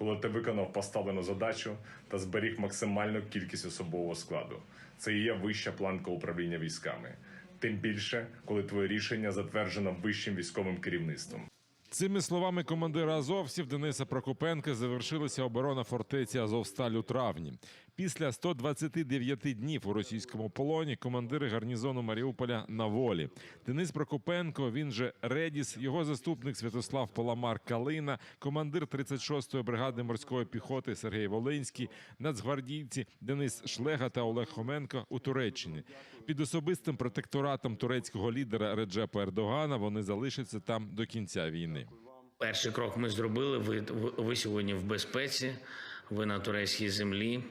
коли ти виконав поставлену задачу та зберіг максимальну кількість особового складу. Це є вища планка управління військами. Тим більше, коли твоє рішення затверджено вищим військовим керівництвом. Цими словами командира Азовців Дениса Прокопенка завершилася оборона фортеці Азовсталь у травні. Після 129 днів у російському полоні командири гарнізону Маріуполя на волі. Денис Прокопенко, він же Редіс, його заступник Святослав Поламар Калина, командир 36-ї бригади морської піхоти Сергій Волинський, нацгвардійці Денис Шлега та Олег Хоменко у Туреччині. Під особистим протекторатом турецького лідера Реджепа Ердогана вони залишаться там до кінця війни. Перший крок ми зробили. Ви, ви- сьогодні в безпеці, ви на турецькій землі.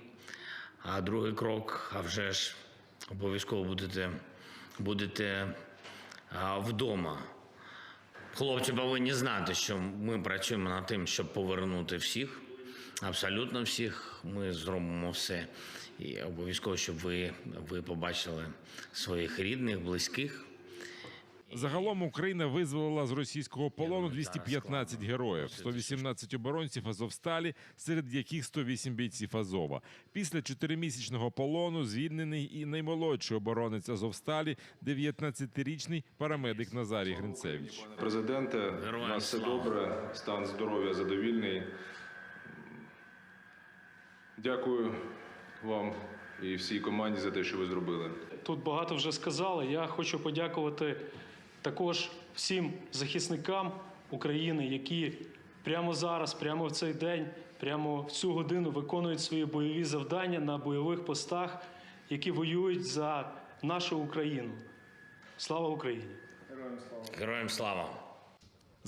А другий крок, а вже ж обов'язково будете, будете а, вдома. Хлопці повинні знати, що ми працюємо над тим, щоб повернути всіх, абсолютно всіх. Ми зробимо все. І обов'язково, щоб ви, ви побачили своїх рідних, близьких. Загалом Україна визволила з російського полону 215 героїв, 118 оборонців Азовсталі, серед яких 108 бійців Азова. Після чотиримісячного полону звільнений і наймолодший оборонець Азовсталі, 19-річний парамедик Назарій Гринцевич. Президенте, у нас все добре, стан здоров'я задовільний. Дякую вам і всій команді за те, що ви зробили. Тут багато вже сказали. Я хочу подякувати також всім захисникам України, які прямо зараз, прямо в цей день, прямо в цю годину виконують свої бойові завдання на бойових постах, які воюють за нашу Україну. Слава Україні! Героям слава!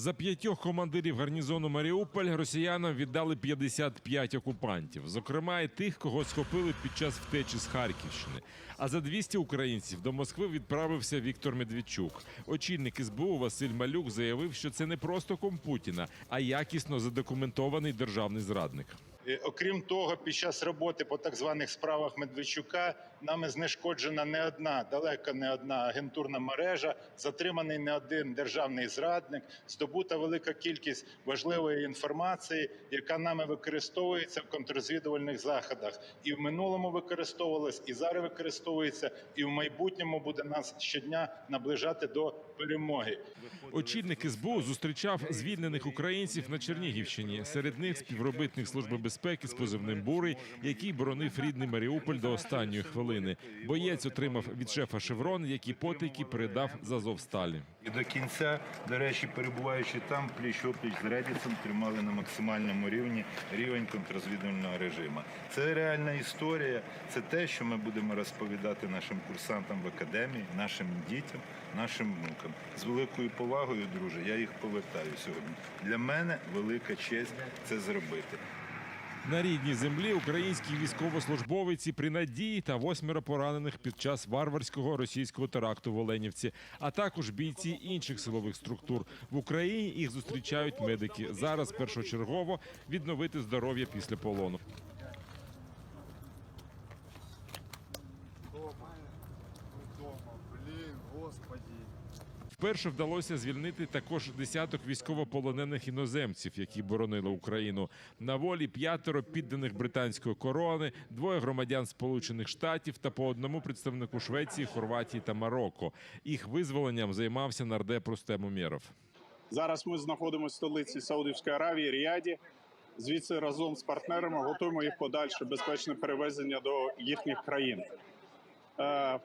За п'ятьох командирів гарнізону Маріуполь росіянам віддали 55 окупантів, зокрема і тих, кого схопили під час втечі з Харківщини. А за 200 українців до Москви відправився Віктор Медведчук. Очільник СБУ Василь Малюк заявив, що це не просто компутіна, а якісно задокументований державний зрадник. Е, Окрім того, під час роботи по так званих справах Медведчука нами знешкоджена не одна, далеко не одна агентурна мережа, затриманий не один державний зрадник, здобута велика кількість важливої інформації, яка нами використовується в контррозвідувальних заходах. І в минулому використовувалась, і зараз використовується, і в майбутньому буде нас щодня наближати до перемоги. Очільник СБУ зустрічав звільнених українців на Чернігівщині. Серед них співробітник служби безпеки з позивним Бурий, який боронив рідний Маріуполь до останньої хвилини. Боєць отримав від шефа шеврон, які потайки передав з Азовсталі. І до кінця, до речі, перебуваючи там, пліч опліч з Редісом тримали на максимальному рівні рівень контррозвідувального режиму. Це реальна історія. Це те, що ми будемо розповідати нашим курсантам в академії, нашим дітям, нашим внукам. З великою повагою, друже, я їх повертаю сьогодні. Для мене велика честь це зробити. На рідній землі українські військовослужбовиці при надії та восьмеро поранених під час варварського російського теракту в Оленівці, а також бійці інших силових структур в Україні. Їх зустрічають медики. Зараз першочергово відновити здоров'я після полону. Вперше вдалося звільнити також десяток військовополонених іноземців, які боронили Україну. На волі п'ятеро підданих британської корони, двоє громадян Сполучених Штатів та по одному представнику Швеції, Хорватії та Марокко. Їх визволенням займався нардеп Рустем Умєров. Зараз ми знаходимося в столиці Саудівської Аравії, Ріаді. Звідси разом з партнерами готуємо їх подальше безпечне перевезення до їхніх країн. Е,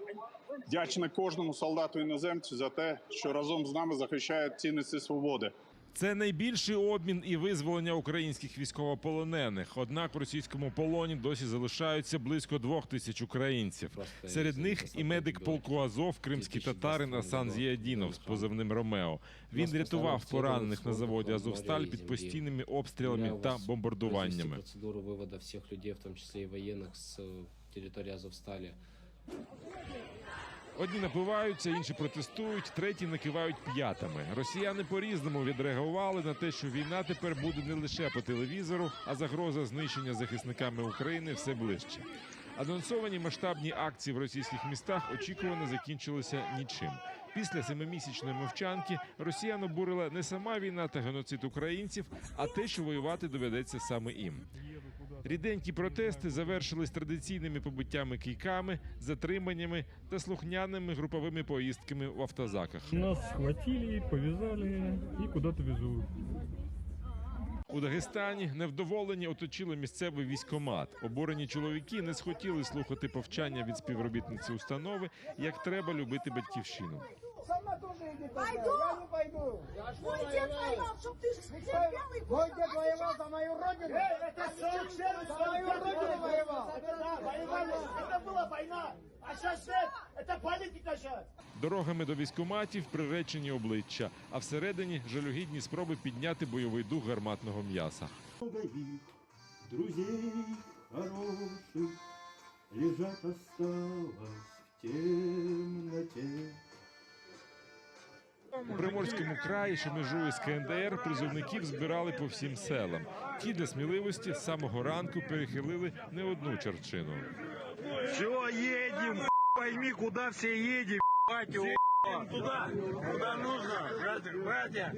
Вдячний кожному солдату іноземцю за те, що разом з нами захищають цінності свободи. Це найбільший обмін і визволення українських військовополонених. Однак у російському полоні досі залишаються близько двох тисяч українців. Серед них і медик полку Азов, кримський татарин Асан Зіядінов з позивним Ромео. Він рятував поранених на заводі Азовсталь під постійними обстрілами та бомбардуваннями. Процедуру вывода всех людей, в том числе и военных, с э, территории Азовстали. Одні напиваються, інші протестують, треті накивають п'ятами. Росіяни по-різному відреагували на те, що війна тепер буде не лише по телевізору, а загроза знищення захисниками України все ближче. Анонсовані масштабні акції в російських містах очікувано закінчилися нічим. Після семимісячної мовчанки росіян обурила не сама війна та геноцид українців, а те, що воювати доведеться саме їм. Ріденькі протести завершились традиційними побиттями кійками, затриманнями та слухняними груповими поїздками в автозаках. Нас схватили, повязали куда-то везут. У Дагестані невдоволені оточили місцевий військомат. Обурені чоловіки не схотіли слухати повчання від співробітниці установи, як треба любити батьківщину. Сама тоже иди Пойду. Я не пойду. Мой дед воевал, чтоб ты терпел и Мой дед воевал за мою родину. это За мою родину воевал. Это да, воевали. Это была война. А сейчас нет. Это политика сейчас. Дорогами до військоматів приречені обличчя, а всередині жалюгідні спроби підняти бойовий дух гарматного м'яса. Друзей хороших лежат осталось в темноте. У Приморському краї, що межує з КНДР, призовників збирали по всім селам. Ті для сміливості з самого ранку перехилили не одну черчину. Все, едем, пойми, куда все едем, Туда, куда нужно, братья, братья.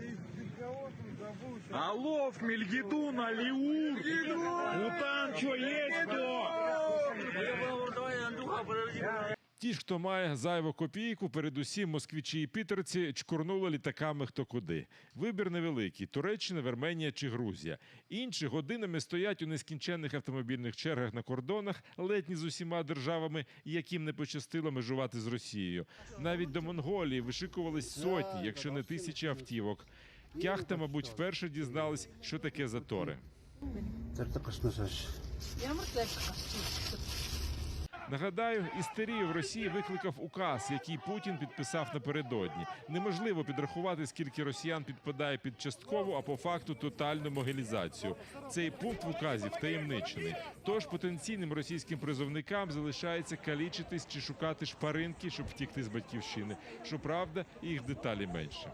Алов, Мельгидун, Алиур. Ну там что есть, кто? Ті ж, хто має зайву копійку, передусім москвічі і пітерці чкурнули літаками хто куди. Вибір невеликий: Туреччина, Вірменія чи Грузія. Інші годинами стоять у нескінченних автомобільних чергах на кордонах, ледь не з усіма державами, яким не пощастило межувати з Росією. Навіть до Монголії вишикувались сотні, якщо не тисячі автівок. Кяхта, мабуть, вперше дізнались, що таке затори. Нагадаю, істерію в Росії викликав указ, який Путін підписав напередодні. Неможливо підрахувати, скільки росіян підпадає під часткову, а по факту тотальну могилізацію. Цей пункт в указі втаємничений. Тож потенційним російським призовникам залишається калічитись чи шукати шпаринки, щоб втікти з батьківщини. Щоправда, їх деталі менше.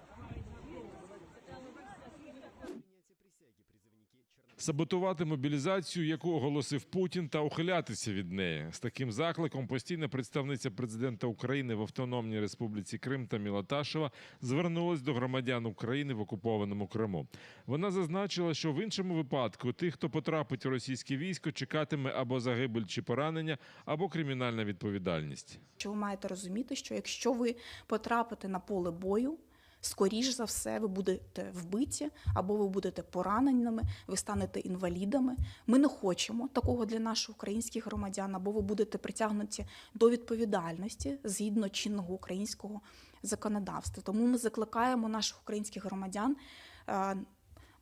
Саботувати мобілізацію, яку оголосив Путін, та ухилятися від неї з таким закликом. Постійна представниця президента України в Автономній Республіці Крим та Мілаташева звернулась до громадян України в окупованому Криму. Вона зазначила, що в іншому випадку тих, хто потрапить у російське військо, чекатиме або загибель чи поранення, або кримінальна відповідальність. Що ви маєте розуміти, що якщо ви потрапите на поле бою, скоріш за все ви будете вбиті або ви будете пораненими, ви станете інвалідами. Ми не хочемо такого для наших українських громадян, або ви будете притягнуті до відповідальності згідно чинного українського законодавства. Тому ми закликаємо наших українських громадян. е,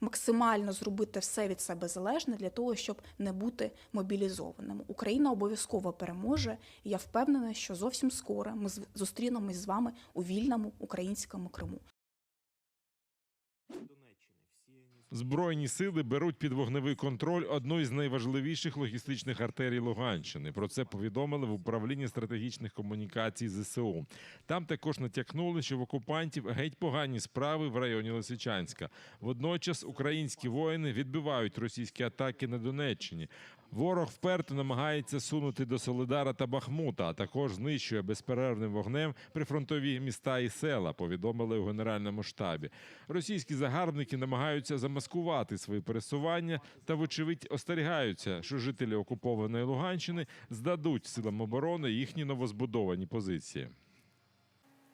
Максимально зробити все від себе залежне для того, щоб не бути мобілізованим. Україна обов'язково переможе. І я впевнена, що зовсім скоро ми зустрінемось з вами у вільному українському Криму. Збройні сили беруть під вогневий контроль одну із найважливіших логістичних артерій Луганщини. Про це повідомили в управлінні стратегічних комунікацій ЗСУ. Там також натякнули, що в окупантів геть погані справи в районі Лисичанська. Водночас українські воїни відбивають російські атаки на Донеччині. Ворог вперто намагається сунути до Солидара та Бахмута, а також знищує безперервним вогнем прифронтові міста і села. Повідомили у генеральному штабі. Російські загарбники намагаються замаскувати свої пересування та, вочевидь, остерігаються, що жителі окупованої Луганщини здадуть силам оборони їхні новозбудовані позиції.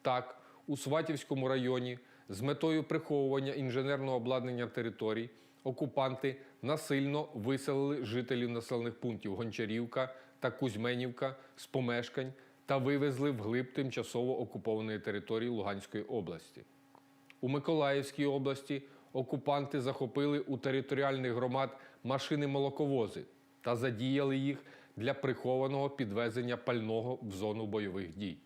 Так, у Сватівському районі з метою приховування інженерного обладнання територій окупанти насильно виселили жителів населених пунктів Гончарівка та Кузьменівка з помешкань та вивезли вглиб тимчасово окупованої території Луганської області. У Миколаївській області окупанти захопили у територіальних громад машини-молоковози та задіяли їх для прихованого підвезення пального в зону бойових дій.